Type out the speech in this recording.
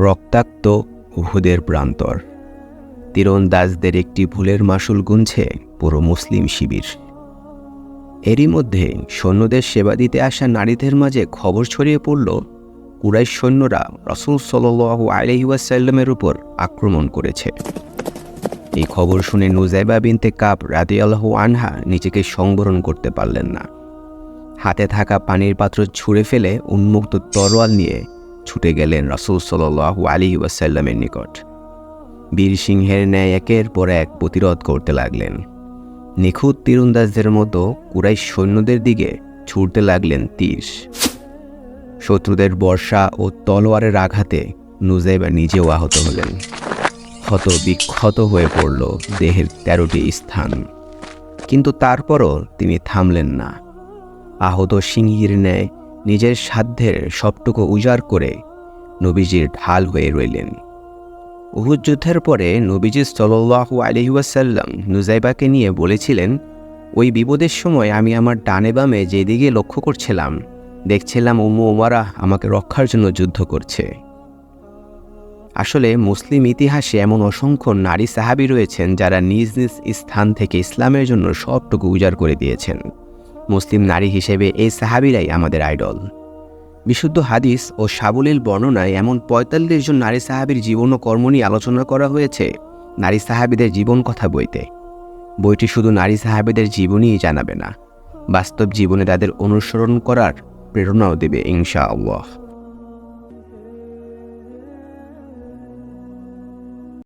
রক্তাক্ত উহুদের প্রান্তর। তীরন্দাজদের একটি ভুলের মাসুল গুনছে পুরো মুসলিম শিবির। এরই মধ্যে সৈন্যদের সেবা দিতে আসা নারীদের মাঝে খবর ছড়িয়ে পড়ল কুরাইশ সৈন্যরা রসুল সাল্লু আলহিউসাল্লামের উপর আক্রমণ করেছে। এই খবর শুনে নুজাইবা বিনতে কাপ রাদিয়াল্লাহু আনহা নিজেকে সংবরণ করতে পারলেন না। হাতে থাকা পানির পাত্র ছুঁড়ে ফেলে উন্মুক্ত তরোয়াল নিয়ে ছুটে গেলেন রসুল সাল্লু আলী ওয়াসাল্লামের নিকট। বীর সিংহের ন্যায় একের পর এক প্রতিরোধ করতে লাগলেন। নিখুঁত তীরন্দাজদের মতো কুরাই সৈন্যদের দিকে ছুটতে লাগলেন তীর। শত্রুদের বর্ষা ও তলোয়ারের আঘাতে নুজাইবা নিজেও আহত হলেন। ক্ষত বিক্ষত হয়ে পড়ল দেহের তেরোটি স্থান। কিন্তু তারপরও তিনি থামলেন না। আহত সিংহীর ন্যায় নিজের সাধ্যের সবটুকু উজাড় করে নবীজির ঢাল হয়ে রইলেন। উহুদ যুদ্ধের পরে নবীজি সাল্লাহু আলহিউসাল্লাম নুজাইবাকে নিয়ে বলেছিলেন, ওই বিপদের সময় আমি আমার ডানে বামে যেদিকে লক্ষ্য করছিলাম, দেখছিলাম উম্মু ওমারা আমাকে রক্ষার জন্য যুদ্ধ করছে। আসলে মুসলিম ইতিহাসে এমন অসংখ্য নারী সাহাবি রয়েছেন যারা নিজ নিজ স্থান থেকে ইসলামের জন্য সবটুকু উজাড় করে দিয়েছেন। মুসলিম নারী হিসেবে এই সাহাবিরাই আমাদের আইডল। বিশুদ্ধ হাদিস ও সাবলীল বর্ণনায় এমন পঁয়তাল্লিশ জন নারী সাহাবির জীবন ও কর্ম নিয়ে আলোচনা করা হয়েছে নারী সাহাবিদের জীবন কথা বইতে। বইটি শুধু নারী সাহাবিদের জীবনই জানাবে না, বাস্তব জীবনে তাদের অনুসরণ করার প্রেরণাও দেবে ইনশা আল্লাহ